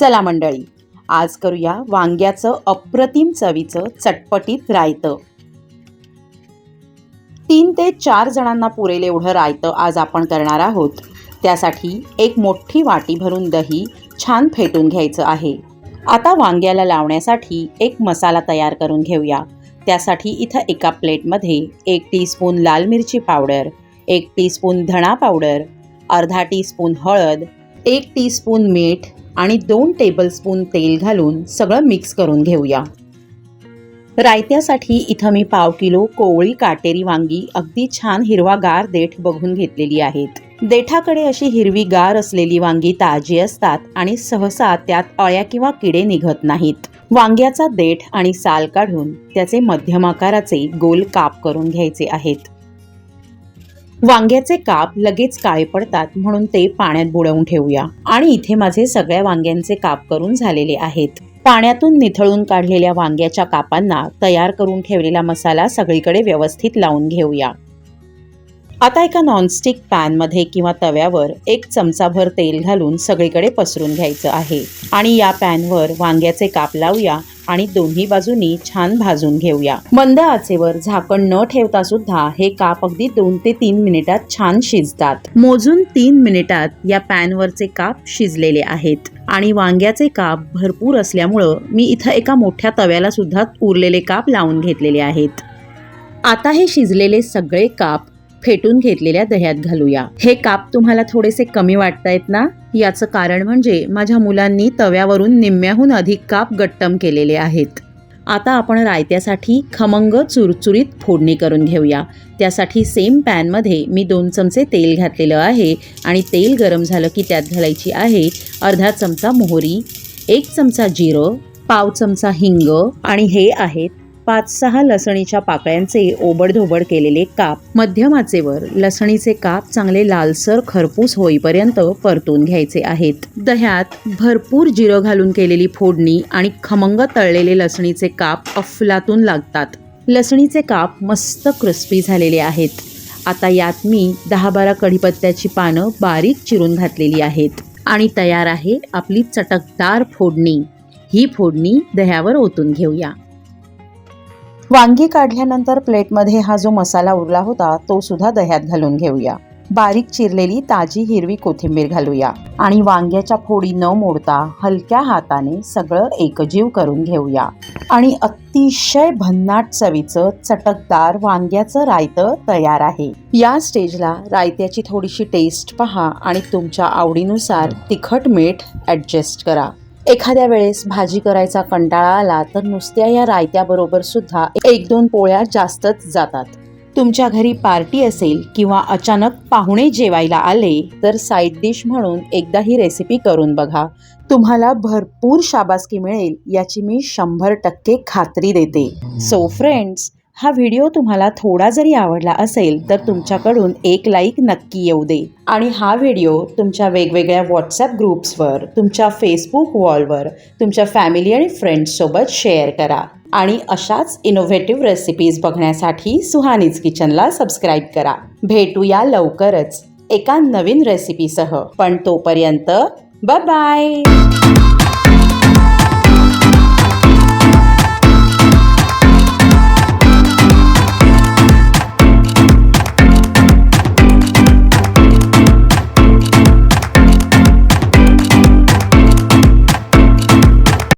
चला मंडळी आज करूया वांग्याचं अप्रतिम चवीचं चटपटीत रायतं. तीन ते चार जणांना पुरेल एवढं रायतं आज आपण करणार आहोत. त्यासाठी एक मोठी वाटी भरून दही छान फेटून घ्यायचं आहे. आता वांग्याला लावण्यासाठी एक मसाला तयार करून घेऊया. त्यासाठी इथं एका प्लेटमध्ये एक टीस्पून लाल मिरची पावडर एक टीस्पून धणा पावडर अर्धा टीस्पून हळद एक टीस्पून मीठ आणि दोन टेबलस्पून तेल घालून सगळं मिक्स करून घेऊया. रायत्यासाठी इथं मी पाव किलो कोवळी काटेरी वांगी अगदी छान हिरवागार देठ बघून घेतलेली आहेत. देठाकडे अशी हिरवी गार असलेली वांगी ताजी असतात आणि सहसा त्यात अळ्या किंवा किडे निघत नाहीत. वांग्याचा देठ आणि साल काढून त्याचे मध्यम आकाराचे गोल काप करून घ्यायचे आहेत. वांग्याचे काप लगेच काळे पडतात म्हणून ते पाण्यात बुडवून ठेवूया. आणि इथे माझे सगळ्या वांग्यांचे काप करून झालेले आहेत. पाण्यातून निथळून काढलेल्या वांग्याच्या कापांना तयार करून ठेवलेला मसाला सगळीकडे व्यवस्थित लावून घेऊया. आता एका नॉनस्टिक पॅनमध्ये किंवा तव्यावर एक चमचाभर तेल घालून सगळीकडे पसरून घ्यायचं आहे. आणि या पॅनवर वांग्याचे काप लावूया आणि दोन्ही बाजूनी छान भाजून घेऊया. मंद आचेवर झाकण न ठेवता सुद्धा हे काप अगदी दोन ते तीन मिनिटात छान शिजतात. मोजून तीन मिनिटात या पॅनवरचे काप शिजलेले आहेत. आणि वांग्याचे काप भरपूर असल्यामुळं मी इथं एका मोठ्या तव्याला सुद्धा उरलेले काप लावून घेतलेले आहेत. आता हे शिजलेले सगळे काप फेटून घेतलेल्या दह्यात घालूया. हे काप तुम्हाला थोडेसे कमी वाटतायत ना? याचं कारण म्हणजे माझ्या मुलांनी तव्यावरून निम्म्याहून अधिक काप गट्टम केलेले आहेत. आता आपण रायत्यासाठी खमंग चुरचुरीत फोडणी करून घेऊया. त्यासाठी सेम पॅनमध्ये मी दोन चमचे तेल घातलेलं आहे आणि तेल गरम झालं की त्यात घालायची आहे अर्धा चमचा मोहरी एक चमचा जिरं पाव चमचा हिंग आणि हे आहेत पाच सहा लसणीच्या पाकळ्यांचे ओबडधोबड केलेले काप मध्यमाचेवर लसणीचे काप चांगले लालसर खरपूस होईपर्यंत परतून घ्यायचे आहेत. दह्यात भरपूर जिरं घालून केलेली फोडणी आणि खमंग तळलेले लसणीचे काप अफलातून लागतात. लसणीचे काप मस्त क्रिस्पी झालेले आहेत. आता यात मी दहा बारा कढीपत्त्याची पानं बारीक चिरून घातलेली आहेत. आणि तयार आहे आपली चटकदार फोडणी. ही फोडणी दह्यावर ओतून घेऊया. वांगी काढल्यानंतर प्लेटमध्ये हा जो मसाला उरला होता तो सुद्धा दह्यात घालून घेऊया. बारीक चिरलेली ताजी हिरवी कोथिंबीर घालूया आणि वांग्याच्या फोडी न मोडता हलक्या हाताने सगळं एकजीव करून घेऊया. आणि अतिशय भन्नाट चवीचं चटकदार वांग्याचं रायतं तयार आहे. या स्टेजला रायत्याची थोडीशी टेस्ट पहा आणि तुमच्या आवडीनुसार तिखट मीठ ॲडजस्ट करा. एखाद्या वेळेस भाजी करायचा कंटाळा आला तर नुसत्या या रायत्याबरोबर सुद्धा एक दोन पोळ्या जास्तच जातात. तुमच्या घरी पार्टी असेल किंवा अचानक पाहुणे जेवायला आले तर साईड डिश म्हणून एकदा ही रेसिपी करून बघा. तुम्हाला भरपूर शाबासकी मिळेल याची मी शंभर टक्के खात्री देते. सो फ्रेंड्स हा व्हिडिओ तुम्हाला थोडा जरी आवडला असेल तर तुमच्याकडून एक लाईक नक्की येऊ दे. आणि हा व्हिडिओ तुमच्या वेगवेगळ्या व्हॉट्सॲप ग्रुप्सवर तुमच्या फेसबुक वॉलवर तुमच्या फॅमिली आणि फ्रेंड्ससोबत शेअर करा. आणि अशाच इनोव्हेटिव्ह रेसिपीज बघण्यासाठी सुहानीज किचनला सबस्क्राईब करा. भेटूया लवकरच एका नवीन रेसिपीसह पण तोपर्यंत बाय बाय